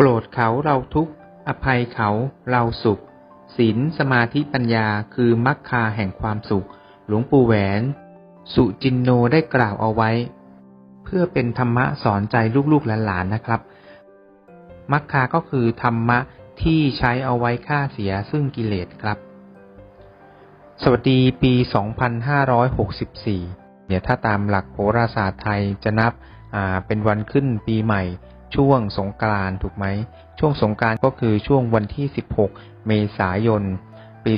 โกรธเขาเราทุกข์ อภัยเขาเราสุขศีลสมาธิปัญญาคือมรรคาแห่งความสุข หลวงปู่แหวน สุจินโนได้กล่าวเอาไว้ เพื่อเป็นธรรมะสอนใจลูกๆหลานๆนะครับมัคคาก็คือธรรมะที่ใช้เอาไว้ฆ่าเสียซึ่งกิเลสครับ สวัสดีปี 2564 เนี่ยถ้าตามหลักโหราศาสตร์ไทยจะนับเป็นวันขึ้นปีใหม่ ช่วงสงกรานถูกไหม ช่วงสงกรานก็คือช่วงวันที่ 16 เมษายน ปี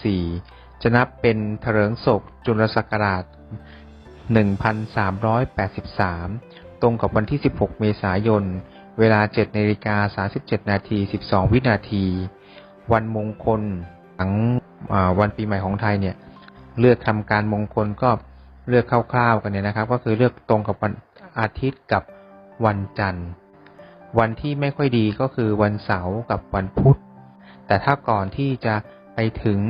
2564 จะนับเป็นเถลิงศกจุลศักราช 1383 ตรงกับวันที่ 16 เมษายน เวลา 7นาฬิกา37 นาที 12 วินาที วันมงคลหลังวันปีใหม่ของไทยเนี่ย เลือกทำการมงคลก็เลือกคร่าวๆกันเนี่ยนะครับ ก็คือเลือกตรงกับวันอาทิตย์กับ วันจันทร์ วันที่ไม่ค่อยดีก็คือวันเสาร์กับวันพุธ แต่ถ้าก่อนที่จะไปถึง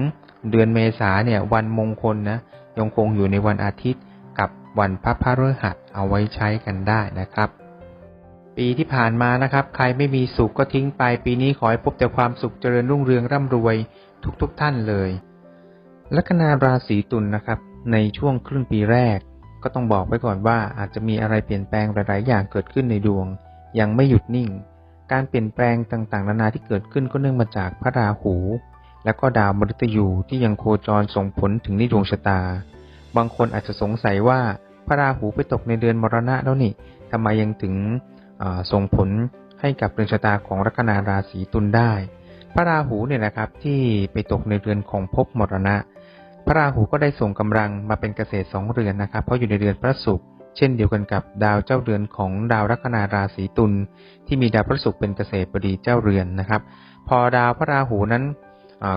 เดือนเมษาเนี่ย วันมงคลนะยังคงอยู่ในวันอาทิตย์กับวันพระพฤหัสเอาไว้ใช้กันได้นะครับ ปีที่ผ่านมานะครับ ใครไม่มีสุขก็ทิ้งไป ปีนี้ขอให้พบแต่ความสุขเจริญรุ่งเรืองร่ำรวยทุกๆทท่านเลยลัคนาราศีตุลนนะครับ ในช่วงครึ่งปีแรก ก็ต้องบอกไว้ก่อนว่าอาจจะมีอะไรเปลี่ยนแปลงหลาย ๆ อย่างเกิดขึ้นในดวง ยังไม่หยุดนิ่ง การเปลี่ยนแปลงต่าง ๆ นานาที่เกิดขึ้นก็เนื่องมาจากพระราหู และก็ดาวมฤตยูที่ยังโคจรส่งผลถึงในดวงชะตา บางคนอาจจะสงสัยว่าพระราหูไปตกในเดือนมรณะแล้วนี่ทำไมยังถึงส่งผลให้กับเรือนชะตาของลัคนาราศีตุลได้ พระราหูเนี่ยนะครับที่ไปตกในเรือนของภพมรณะ พระราหูก็ได้ส่งกำลังมาเป็นเกษตรสองเรือนนะครับ เพราะอยู่ในเรือนพระศุกร์เช่นเดียวกันกับดาวเจ้าเรือนของดาวลัคนาราศีตุลที่มีดาวพระศุกร์เป็นเกษตรบดีเจ้าเรือนนะครับ พอดาวพระราหูนั้น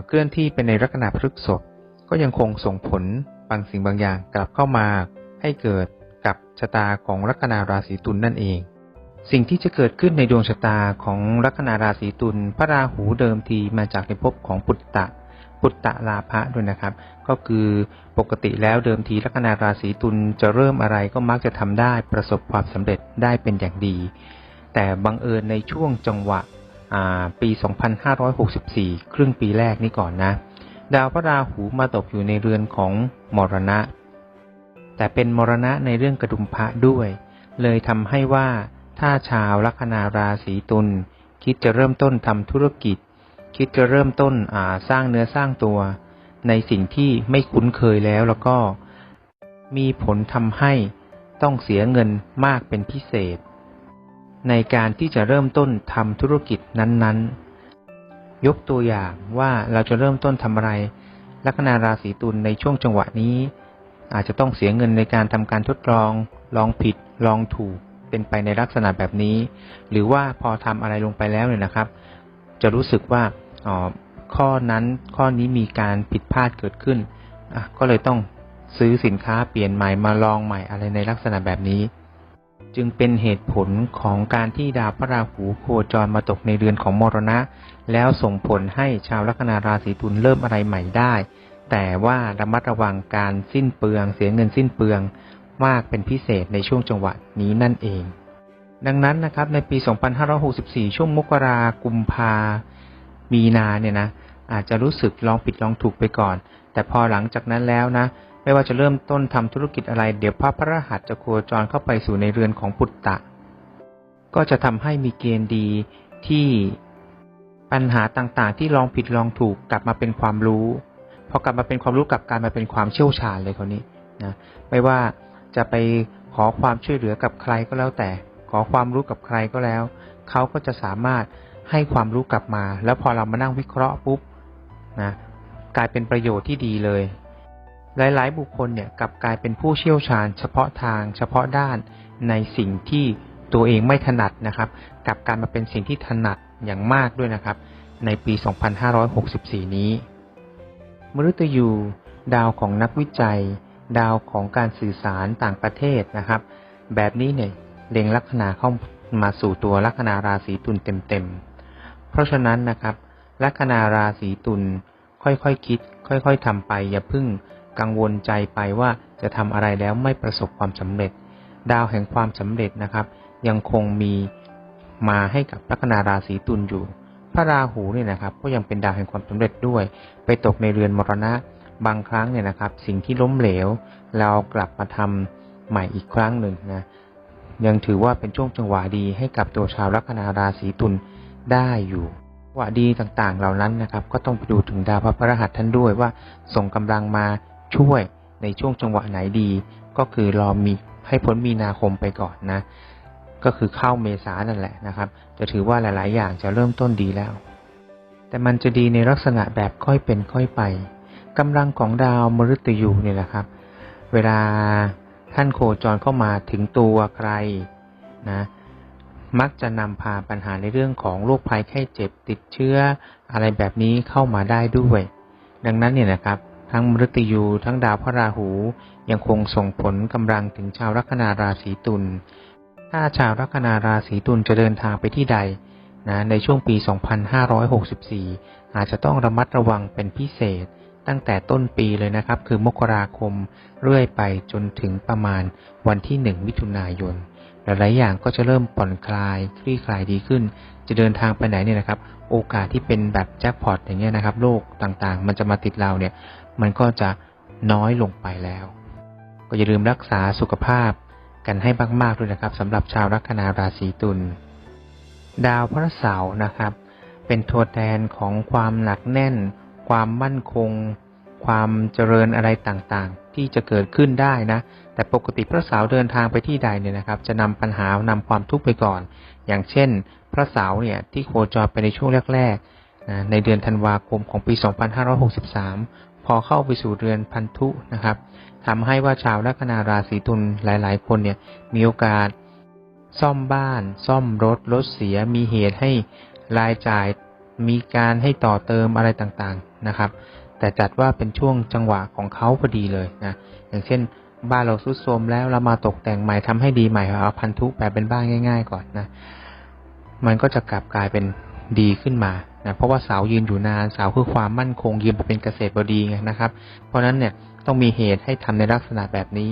เคลื่อนที่เป็นในลัคนาพฤกษภก็ยังคงส่งผลบางสิ่งบางอย่างกลับเข้ามาให้เกิดกับชะตาของลัคนาราศีตุลนั่นเอง สิ่งที่จะเกิดขึ้นในดวงชะตาของลัคนาราศีตุลพระราหูเดิมทีมาจากในภพของปุตตะ ปุตตะลาภะด้วยนะครับ ก็คือปกติแล้วเดิมทีลัคนาราศีตุลจะเริ่มอะไรก็มักจะทำได้ประสบความสำเร็จได้เป็นอย่างดี แต่บังเอิญในช่วงจังหวะปี 2564 ครึ่งปีแรกนี้ก่อนนะ ดาวพระราหูมาตกอยู่ในเรือนของมรณะ แต่เป็นมรณะในเรื่องกระดุมพระด้วย เลยทำให้ว่าถ้าชาวลัคนาราศีตุลคิดจะเริ่มต้นทำธุรกิจ คิดจะเริ่มต้นอ่าสร้างเนื้อสร้างตัว ในสิ่งที่ไม่คุ้นเคยแล้วแล้วก็มีผลทำให้ต้องเสียเงินมากเป็นพิเศษ ในการที่จะเริ่มต้นทำธุรกิจนั้นๆ ยกตัวอย่างว่าเราจะเริ่มต้นทำอะไร ลัคนาราศีตุลในช่วงจังหวะนี้ อาจจะต้องเสียเงินในการทำการทดลอง ลองผิด ลองถูก เป็นไปในลักษณะแบบนี้ หรือว่าพอทำอะไรลงไปแล้วเนี่ยนะครับ จะรู้สึกว่า ข้อนั้นข้อนี้มีการผิดพลาดเกิดขึ้น ก็เลยต้องซื้อสินค้าเปลี่ยนใหม่มาลองใหม่อะไรในลักษณะแบบนี้ จึงเป็นเหตุผลของการที่ดาวพระราหูโคจรมาตกในเรือนของมรณะ แล้วส่งผลให้ชาวลัคนาราศีตุลเริ่มอะไรใหม่ได้ แต่ว่าระมัดระวังการสิ้นเปลืองเสียเงินสิ้นเปลืองมากเป็นพิเศษในช่วงจังหวะนี้นั่นเอง ดังนั้นนะครับในปี 2564 ช่วงมกรากุมภา มีนาเนี่ยนะอาจจะรู้สึกลองผิดลองถูกไปก่อน แต่พอหลังจากนั้นแล้วนะ ไม่ว่าจะเริ่มต้นทำธุรกิจอะไร เดี๋ยวพระพระรหัสจะโคจรเข้าไปสู่ในเรือนของปุตตะ ก็จะทำให้มีเกณฑ์ดีที่ปัญหาต่างๆ ที่ลองผิดลองถูกกลับมาเป็นความรู้พอกลับมาเป็นความรู้กลับกลายมาเป็นความเชี่ยวชาญเลยคนนี้นะไม่ว่าจะไปขอความช่วยเหลือกับใครก็แล้วแต่ ขอความรู้กับใครก็แล้ว เขาก็จะสามารถ ให้ความรู้กลับมา แล้วพอเรามานั่งวิเคราะห์ปุ๊บนะกลายเป็นประโยชน์ที่ดีเลย หลาย ๆ บุคคลเนี่ยกลับกลายเป็นผู้เชี่ยวชาญ เฉพาะทาง เฉพาะด้านในสิ่งที่ตัวเองไม่ถนัดนะครับกลับกลารมาเป็นสิ่งที่ถนัดอย่างมากด้วยนะครับ ในปี 2564 นี้ มฤตยูดาวของนักวิจัย ดาวของการสื่อสารต่างประเทศนะครับ แบบนี้เนี่ยเล็งลัคนาเข้ามาสู่ตัวลัคนาราศีตุลเต็มๆ เพราะฉะนั้นนะครับลัคนาราศีตุลค่อยๆคคิด ค่อยๆทำไป อย่าพึ่งกังวลใจไปว่าจะทำอะไรแล้วไม่ประสบความสำเร็จ ดาวแห่งความสำเร็จนะครับ ยังคงมีมาให้กับลัคนาราศีตุลอยู่ พระราหูเนี่ยนะครับ ก็ยังเป็นดาวแห่งความสำเร็จด้วย ไปตกในเรือนมรณะบางครั้งเนี่ยนะครับ สิ่งที่ล้มเหลว เรากลับมาทำใหม่อีกครั้งหนึ่งนะยังถือว่าเป็นช่วงจังหวะดีให้กับตัวชาวลัคนาราศีตุล ได้อยู่จังหวะดีต่างๆเหล่านั้นนะครับ ก็ต้องไปดูถึงดาวพระพฤหัสท่านด้วยว่า ส่งกำลังมาช่วยในช่วงจังหวะไหนดี ก็คือรอมีให้พ้นมีนาคมไปก่อนนะ ก็คือเข้าเมษานั่นแหละนะครับ จะถือว่าหลาย ๆ อย่างจะเริ่มต้นดีแล้ว แต่มันจะดีในลักษณะแบบค่อยเป็นค่อยไปกำลังของดาวมฤตยูเนี่ยแหละครับ เวลาท่านโคจรเข้ามาถึงตัวใครนะ มักจะนำพาปัญหาในเรื่องของโรคภัยไข้เจ็บติดเชื้อ อะไรแบบนี้เข้ามาได้ด้วย ดังนั้นเนี่ยนะครับ ทั้งมฤตยูทั้งดาวพระราหูยังคงส่งผลกำลังถึงชาวลัคนาราศีตุลถ้าชาวลัคนาราศีตุลจะเดินทางไปที่ใดนะในช่วงปี 2564 อาจจะต้องระมัดระวังเป็นพิเศษตั้งแต่ต้นปีเลยนะครับ คือมกราคมเรื่อยไปจนถึงประมาณวันที่ 1 มิถุนายน หลายๆอย่างก็จะเริ่มผ่อนคลายคลี่คลายดีขึ้น จะเดินทางไปไหนเนี่ยนะครับ โอกาสที่เป็นแบบแจ็คพอตอย่างเงี้ยนะครับโรคต่างๆ มันจะมาติดเราเนี่ย มันก็จะน้อยลงไปแล้ว ก็อย่าลืมรักษาสุขภาพกันให้มากๆด้วยนะครับสำหรับชาวลัคนาราศีตุลดาวพระเสาร์นะครับ เป็นตัวแทนของความหนักแน่น ความมั่นคง ความเจริญอะไรต่างๆ ที่จะเกิดขึ้นได้นะ แต่ปกติพระเสาร์เดินทางไปที่ใดเนี่ยนะครับ จะนำปัญหานำความทุกข์ไปก่อน อย่างเช่น พระเสาร์เนี่ยที่โคจรไปในช่วงแรกๆนะในเดือนธันวาคมของปี 2563 พอเข้าไปสู่เรือนพันธุนะครับทำให้ว่าชาวลัคนาราศีตุลหลายๆ คนเนี่ยมีโอกาสซ่อมบ้าน ซ่อมรถรถเสียมีเหตุให้รายจ่ายมีการให้ต่อเติมอะไรต่างๆนะครับ แต่จัดว่าเป็นช่วงจังหวะของเขาพอดีเลยนะอย่างเช่น บ้านเราซุดโทรมแล้วเรามาตกแต่งใหม่ทำให้ดีใหม่เอาพันธุแปลเป็นบ้านง่าย ๆ ก่อนนะมันก็จะกลับกลายเป็นดีขึ้นมานะเพราะว่าเสายืนอยู่นานเสาคือความมั่นคงยืนไปเป็นเกษตรบดีไงนะครับ เพราะนั้นเนี่ยต้องมีเหตุให้ทำในลักษณะแบบนี้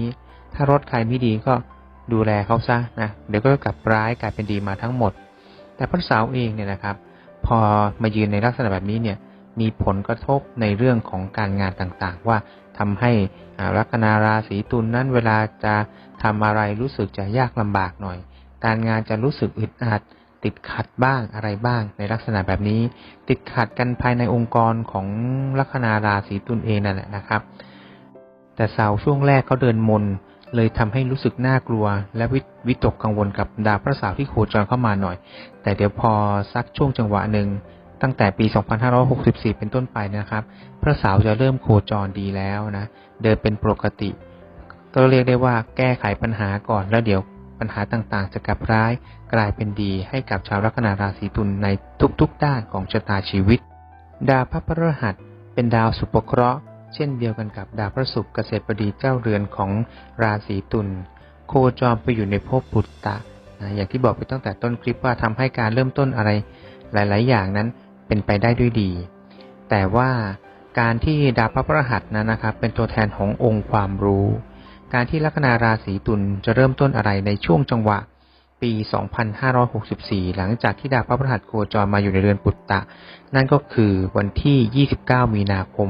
ถ้ารถใครไม่ดีก็ดูแลเขาซะนะเดี๋ยวก็กลับร้ายกลายเป็นดีมาทั้งหมด แต่พระเสาเองเนี่ยนะครับ พอมายืนในลักษณะแบบนี้เนี่ย มีผลกระทบในเรื่องของการงานต่างๆ ว่าทำให้ลัคนาราศีตุลนนั้นเวลาจะทำอะไรรู้สึกจะยากลำบากหน่อย การงานจะรู้สึกอึดอัดติดขัดบ้างอะไรบ้างในลักษณะแบบนี้ ติดขัดกันภายในองค์กรของลัคนาราศีตุลเองนั่นแหละนะครับ แต่เสาช่วงแรกเขาเดินมนเลยทำให้รู้สึกน่ากลัว และวิวิตกกังวลกับดาวพระเสาร์ที่โคจรเข้ามาหน่อย แต่เดี๋ยวพอสักช่วงจังหวะหนึ่ง ตั้งแต่ปี 2564 เป็นต้นไปนะครับ พระเสาจะเริ่มโคจรดีแล้วนะ เดินเป็นปกติ ก็เรียกได้ว่าแก้ไขปัญหาก่อนแล้วเดี๋ยวปัญหาต่างๆ จะกลับร้ายกลายเป็นดีให้กับชาวลัคนาราศีตุลในทุกๆ ด้านของชะตาชีวิต ดาวพระพฤหัสเป็นดาวสุภเคราะห์ เช่นเดียวกันกับดาวพระศุกร์เกษตรบดีเจ้าเรือนของราศีตุลโคจรไปอยู่ในภพปุตตะนะอย่างที่บอกไปตั้งแต่ต้นคลิปว่าทำให้การเริ่มต้นอะไรหลาย ๆ อย่างนั้น เป็นไปได้ด้วยดี แต่ว่าการที่ดาวพระพฤหัสนั้นนะครับ เป็นตัวแทนขององค์ความรู้ การที่ลัคนาราศีตุลจะเริ่มต้นอะไรในช่วงจังหวะปี 2564 หลังจากที่ดาวพระพฤหัสโคจรมาอยู่ในเรือนปุตตะ นั่นก็คือวันที่ 29 มีนาคม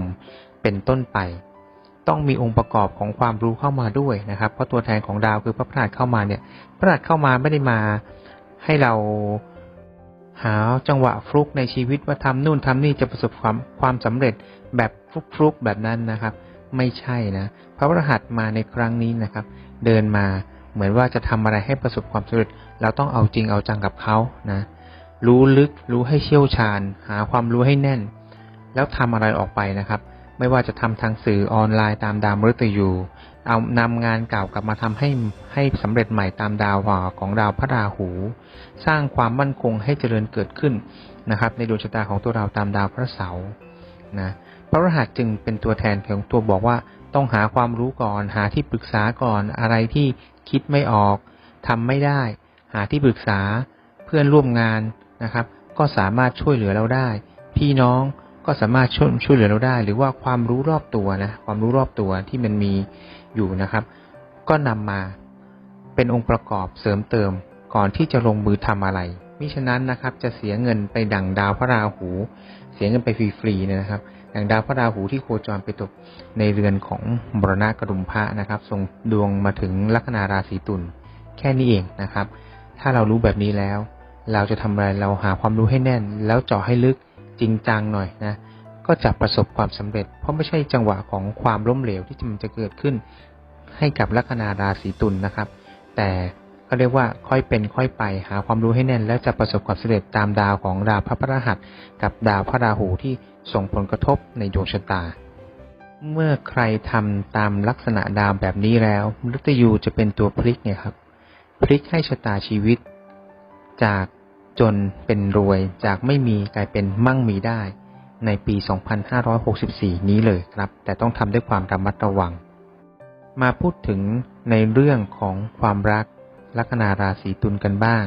เป็นต้นไป ต้องมีองค์ประกอบของความรู้เข้ามาด้วยนะครับ เพราะตัวแทนของดาวคือพระพฤหัสเข้ามาเนี่ย พระพฤหัสเข้ามาไม่ได้มาให้เรา หาจังหวะฟลุกในชีวิตว่าทำนู่นทำนี่จะประสบความความสำเร็จแบบฟลุกๆแบบนั้นนะครับ ไม่ใช่นะพระพฤหัสมาในครั้งนี้นะครับ เดินมาเหมือนว่าจะทำอะไรให้ประสบความสำเร็จ เราต้องเอาจริงเอาจังกับเขานะ รู้ลึกรู้ให้เชี่ยวชาญ หาความรู้ให้แน่น แล้วทำอะไรออกไปนะครับ ไม่ว่าจะทำทางสื่อออนไลน์ตามดาวมฤตยู เอานำงานเก่ากลับมาทำให้ให้สำเร็จใหม่ตามดาวของดาวพระราหู สร้างความมั่นคงให้เจริญเกิดขึ้นนะครับ ในดวงชะตาของตัวเราตามดาวพระเสาร์นะพระรหัสจึงเป็นตัวแทนของตัวบอกว่าต้องหาความรู้ก่อน หาที่ปรึกษาก่อนอะไรที่คิดไม่ออกทำไม่ได้ หาที่ปรึกษาเพื่อนร่วมงานนะครับ ก็สามารถช่วยเหลือเราได้ พี่น้อง ก็สามารถช่วยช่วยเหลือเราได้ หรือว่าความรู้รอบตัวนะความรู้รอบตัวที่มันมีอยู่นะครับ ก็นำมาเป็นองค์ประกอบเสริมเติมก่อนที่จะลงมือทำอะไรมิฉะนั้นนะครับจะเสียเงินไปดั่งดาวพระราหู เสียเงินไปฟรีๆนะครับ ดังดาวพระราหูที่โคจรไปตกในเรือนของมรณะกระดุมพระนะครับส่งดวงมาถึงลัคนาราศีตุลแค่นี้เองนะครับ ถ้าเรารู้แบบนี้แล้ว เราจะทำอะไรเราหาความรู้ให้แน่น แล้วเจาะให้ลึก จริงจังหน่อยนะก็จะประสบความสำเร็จ เพราะไม่ใช่จังหวะของความล้มเหลวที่มันจะเกิดขึ้น ให้กับลัคนาราศีตุลนะครับ แต่ก็เรียกว่าค่อยเป็นค่อยไปหาความรู้ให้แน่น แล้วจะประสบความสำเร็จตามดาวของดาวพระพฤหัสกับดาวพระราหูที่ส่งผลกระทบในดวงชะตา เมื่อใครทำตามลักษณะดาวแบบนี้แล้วมฤตยูจะเป็นตัวพลิกเนี่ยครับ พลิกให้ชะตาชีวิต จาก จนเป็นรวยจากไม่มีกลายเป็นมั่งมีได้ ในปี 2564 นี้เลยครับ แต่ต้องทำด้วยความระมัดระวัง มาพูดถึงในเรื่องของความรักลัคนาราศีตุลกันบ้าง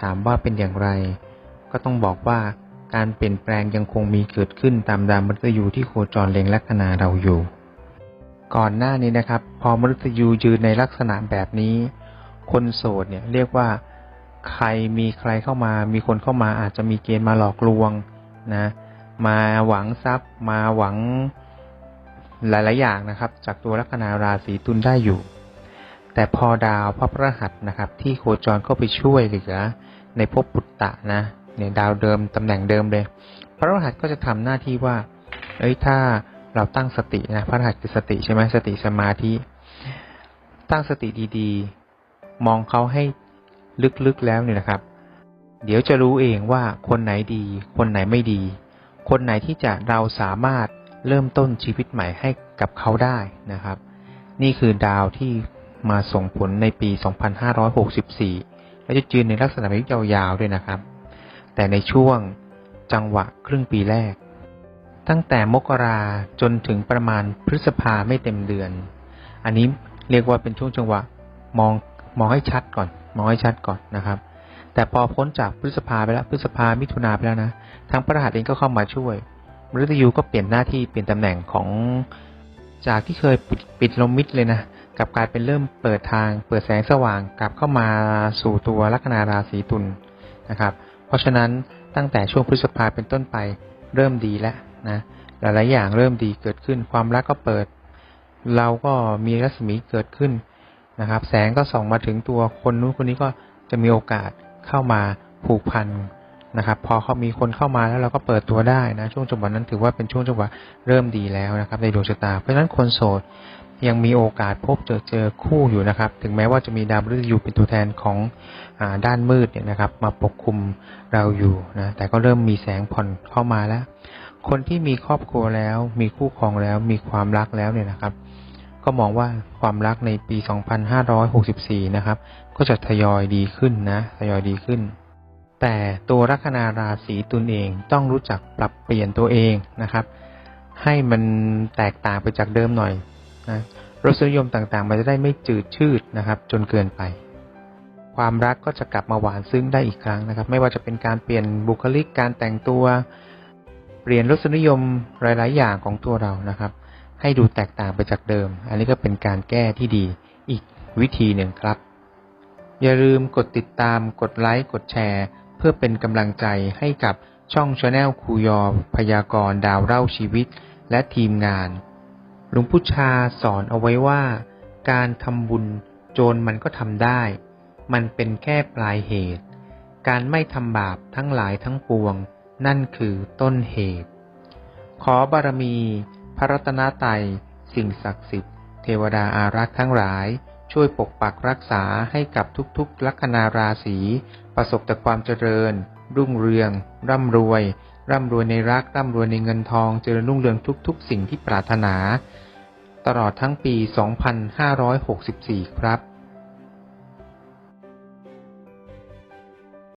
ถามว่าเป็นอย่างไร ก็ต้องบอกว่าการเปลี่ยนแปลงยังคงมีเกิดขึ้นตามดาวมฤตยูที่โคจรเล็งลัคนาเราอยู่ ก่อนหน้านี้นะครับ พอมฤตยูยืนในลักษณะแบบนี้ คนโสดเนี่ยเรียกว่า ใครมีใครเข้ามา มีคนเข้ามาอาจจะมีเกณฑ์มาหลอกลวงนะมาหวังทรัพย์ มาหวังหลาย ๆ อย่างนะครับ จากตัวลัคนาราศีตุลได้อยู่ แต่พอดาวพระพฤหัสนะครับ ที่โคจรเข้าไปช่วยเหลือในภพปุตตะนะเนี่ยดาวเดิมตำแหน่งเดิมเลย พระรหัสก็จะทำหน้าที่ว่า เอ้ยถ้าเราตั้งสตินะพระรหัสคือสติใช่ไหมสติสมาธิ ตั้งสติดี ๆ มองเขาให้ ลึกๆแล้วเนี่ยนะครับ เดี๋ยวจะรู้เองว่าคนไหนดี คนไหนไม่ดี คนไหนที่จะเราสามารถเริ่มต้นชีวิตใหม่ให้กับเขาได้นะครับ นี่คือดาวที่มาส่งผลในปี 2564 และจะจืนในลักษณะแบบยาวๆด้วยนะครับ แต่ในช่วงจังหวะครึ่งปีแรก ตั้งแต่มกราจนถึงประมาณพฤษภาไม่เต็มเดือน อันนี้เรียกว่าเป็นช่วงจังหวะมองมองให้ชัดก่อน มองให้ชัดก่อนนะครับ แต่พอพ้นจากพฤษภาไปแล้วพฤษภามิถุนาไปแล้วนะทางพระรหัสเองก็เข้ามาช่วยมฤตยูก็เปลี่ยนหน้าที่เปลี่ยนตำแหน่งของจากที่เคยปิดปิดลมมิดเลยนะกลับกลายเป็นเริ่มเปิดทาง เปิดแสงสว่างกลับเข้ามาสู่ตัวลัคนาราศีตุลนะครับ เพราะฉะนั้นตั้งแต่ช่วงพฤษภาเป็นต้นไปเริ่มดีแล้วนะหลายๆอย่างเริ่มดีเกิดขึ้นความรักก็เปิด เราก็มีรัศมีเกิดขึ้น นะครับ แสงก็ส่องมาถึงตัวคนนู้นคนนี้ก็จะมีโอกาสเข้ามาผูกพันนะครับ พอเขามีคนเข้ามาแล้วเราก็เปิดตัวได้นะ ช่วงจังหวะนั้นถือว่าเป็นช่วงจังหวะเริ่มดีแล้วนะครับ ในดวงชะตา เพราะฉะนั้นคนโสดยังมีโอกาสพบเจอเจอคู่อยู่นะครับ ถึงแม้ว่าจะมีดาวฤกษ์อยู่เป็นตัวแทนของอด้านมืดเนี่ยนะครับ มาปกคลุมเราอยู่นะ แต่ก็เริ่มมีแสงผ่อนเข้ามาแล้ว คนที่มีครอบครัวแล้ว มีคู่ครองแล้ว มีความรักแล้วเนี่ยนะครับ ก็มองว่าความรักในปี 2564 นะครับ ก็จะทยอยดีขึ้นนะทยอยดีขึ้น แต่ตัวลัคนาราศีตุลเองต้องรู้จักปรับเปลี่ยนตัวเองนะครับ ให้มันแตกต่างไปจากเดิมหน่อยนะรสนิยมต่างๆ มันจะได้ไม่จืดชืดนะครับ จนเกินไป ความรักก็จะกลับมาหวานซึ้งได้อีกครั้งนะครับ ไม่ว่าจะเป็นการเปลี่ยนบุคลิกการแต่งตัว เปลี่ยนรสนิยมหลาย ๆ อย่างของตัวเรานะครับ ให้ดูแตกต่างไปจากเดิม อันนี้ก็เป็นการแก้ที่ดีอีกวิธีหนึ่งครับ อย่าลืมกดติดตาม กดไลค์ กดแชร์ เพื่อเป็นกำลังใจให้กับช่องชาแนลครูยอพยากรดาวเล่าชีวิต และทีมงานหลวงพุชาสอนเอาไว้ว่า การทำบุญโจรมันก็ทำได้ มันเป็นแค่ปลายเหตุ การไม่ทำบาปทั้งหลายทั้งปวง นั่นคือต้นเหตุ ขอบารมี พระรัตนตรัยสิ่งศักดิ์สิทธิ์ เทวดาอารักษ์ทั้งหลาย ช่วยปกปักรักษาให้กับทุกๆ ลัคนาราศี ประสบแต่ความเจริญ รุ่งเรือง ร่ำรวย ร่ำรวยในรัก ร่ำรวยในเงินทอง เจริญรุ่งเรืองทุกๆ สิ่งที่ปรารถนา ตลอดทั้งปี 2564 ครับ